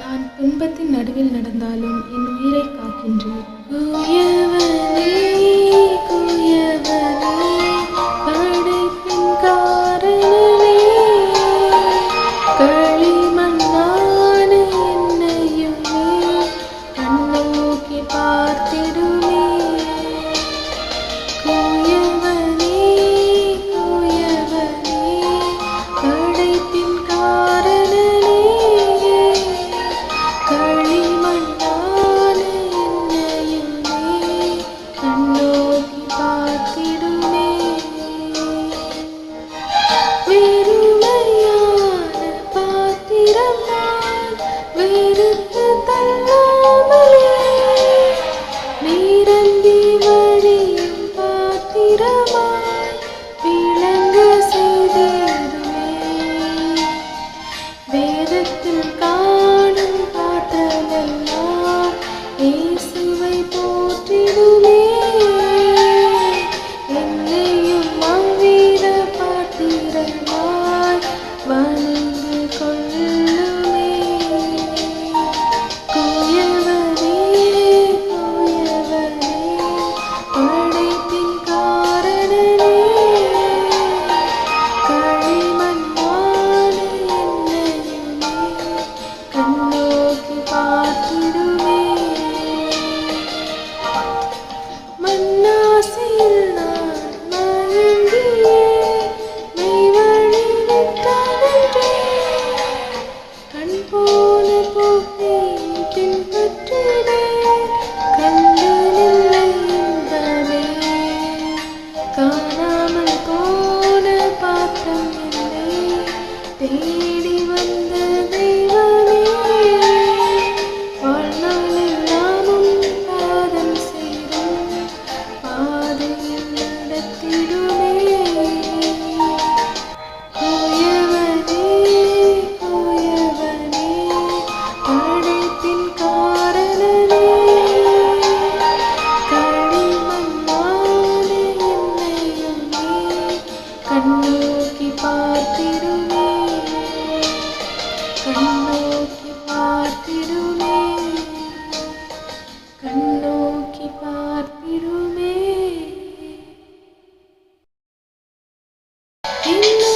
நான் துன்பத்தின் நடுவில் நடந்தாலும் என் உயிரை காக்கின்றேன். கண்ணோக்கி Thank you.